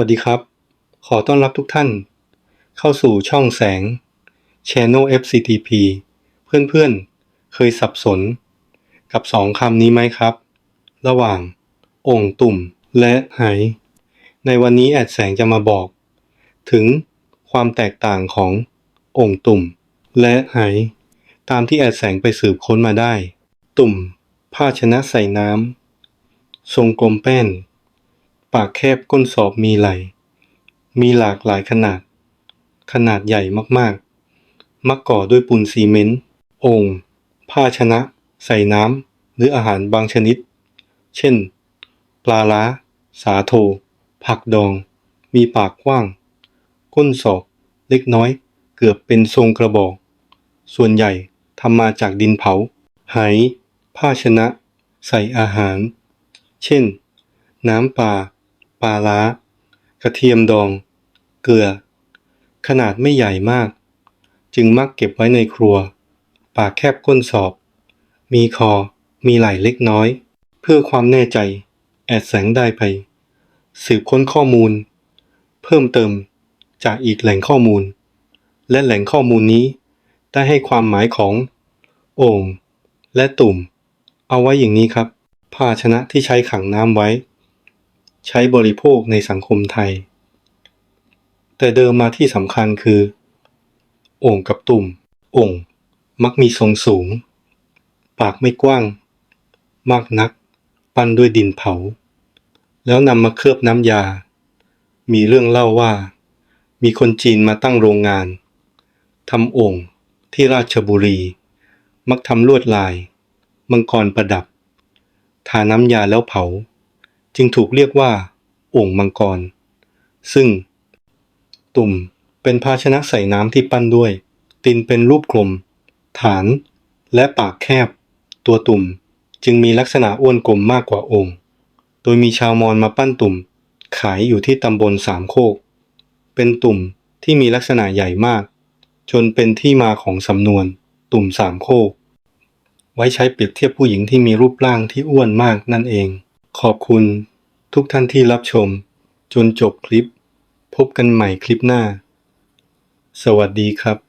วัสดีครับ ขอต้อนรับทุกท่าน เข้าสู่ช่องแสง Channel FCTP เพื่อนๆ เคยสับสน กับสองคำนี้ไหมครับ ระหว่างโอ่งตุ่มและไหในวันนี้แอดแสงจะมาบอก ถึงความแตกต่างของโอ่งตุ่ม และไหตามที่แอดแสงไปสืบค้นมาได้ ตุ่ม ภาชนะใส่น้ำทรงกลมแป้นากแคบก้นสอบมีไหล มีหลากหลายขนาด ขนาดใหญ่มากๆ มักก่อด้วยปูนซีเมนต์โอ่งภาชนะ ใส่น้ำหรืออาหารบางชนิด เช่น ปลาล้า สาโท ผักดอง มีปากกว้าง ก้นศอก เล็กน้อย เกือบเป็นทรงกระบอก ส่วนใหญ่ทำมาจากดินเผา ไหภาชนะ ใส่อาหาร เช่น น้ำปลา ปลาล้า กระเทียมดอง เกลือ ขนาดไม่ใหญ่มาก จึงมักเก็บไว้ในครัว ปากแคบก้นสอบ มีคอ มีไหล่เล็กน้อย เพื่อความแน่ใจ แอดแสงได้ไป สืบค้นข้อมูล เพิ่มเติมจากอีกแหล่งข้อมูล และแหล่งข้อมูลนี้ได้ให้ความหมายของ โอ่งและตุ่ม เอาไว้อย่างนี้ครับ ภาชนะที่ใช้ขังน้ำไว้ ใช้บริโภคในสังคมไทย แต่เดิมมาที่สำคัญคือโอ่งกับตุ่มโอ่งมักมีทรงสูง ปากไม่กว้าง มากนัก ปั้นด้วยดินเผา แล้วนำมาเคลือบน้ำยา มีเรื่องเล่าว่า มีคนจีนมาตั้งโรงงานทำโอ่งที่ราชบุรี มักทำลวดลาย มังกรประดับ ทาน้ำยาแล้วเผา จึงถูกเรียกว่าโอ่งมังกร ซึ่ง ตุ่มเป็นภาชนะใส่น้ำที่ปั้นด้วย ตินเป็นรูปกลม ฐาน และปากแคบ ตัวตุ่มจึงมีลักษณะอ้วนกลมมากกว่าโอ่งโดยมีชาวมอญมาปั้นตุ่ม ขายอยู่ที่ตำบลสามโคก เป็นตุ่มที่มีลักษณะใหญ่มาก จนเป็นที่มาของสำนวน ตุ่มสามโคก ไว้ใช้เปรียบเทียบผู้หญิงที่มีรูปร่างที่อ้วนมากนั่นเอง ขอบคุณทุกท่านที่รับชม จนจบคลิป พบกันใหม่คลิปหน้า สวัสดีครับ